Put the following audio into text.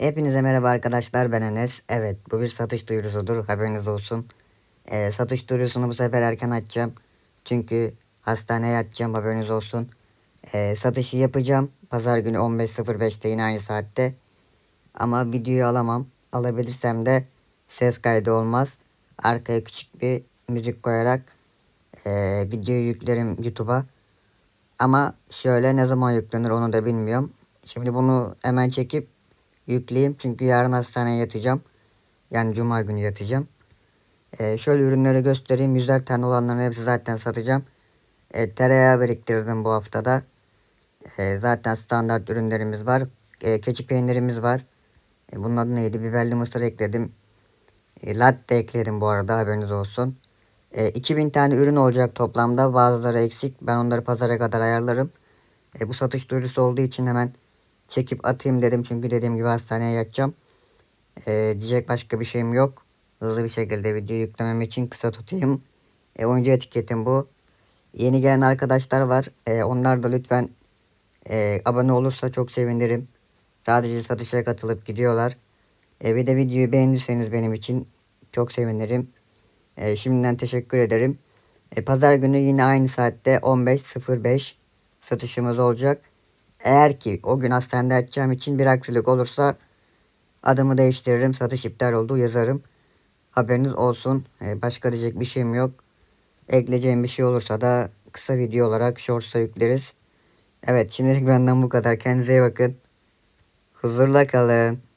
Hepinize merhaba arkadaşlar ben Enes. Evet bu bir satış duyurusudur haberiniz olsun. Ee, satış duyurusunu bu sefer erken açacağım. Çünkü hastaneye yatacağım haberiniz olsun. Ee, satışı yapacağım. Pazar günü 15.05'te yine aynı saatte. Ama videoyu alamam. Alabilirsem de ses kaydı olmaz. Arkaya küçük bir müzik koyarak ee, videoyu yüklerim YouTube'a. Ama şöyle ne zaman yüklenir onu da bilmiyorum. Şimdi bunu hemen çekip yükleyeyim. Çünkü yarın hastaneye yatacağım. Yani cuma günü yatacağım. Ee, şöyle ürünleri göstereyim. Yüzer tane olanların hepsi zaten satacağım. Ee, tereyağı biriktirdim bu haftada. Ee, zaten standart ürünlerimiz var. Ee, keçi peynirimiz var. Ee, bunun adı neydi? Biberli mısır ekledim. Ee, latte ekledim bu arada haberiniz olsun. E, 2000 tane ürün olacak toplamda. Bazıları eksik. Ben onları pazara kadar ayarlarım. E, bu satış duyurusu olduğu için hemen çekip atayım dedim. Çünkü dediğim gibi hastaneye yatacağım. E, diyecek başka bir şeyim yok. Hızlı bir şekilde video yüklemem için kısa tutayım. E, oyuncu etiketim bu. Yeni gelen arkadaşlar var. E, onlar da lütfen e, abone olursa çok sevinirim. Sadece satışa katılıp gidiyorlar. E, bir de videoyu beğenirseniz benim için çok sevinirim. E, şimdiden teşekkür ederim. E, Pazar günü yine aynı saatte 15.05 satışımız olacak. Eğer ki o gün hastanede açacağım için bir aksilik olursa adımı değiştiririm. Satış iptal olduğu yazarım. Haberiniz olsun. E, başka diyecek bir şeyim yok. Ekleyeceğim bir şey olursa da kısa video olarak shorts'a yükleriz. Evet şimdilik benden bu kadar. Kendinize iyi bakın. Huzurla kalın.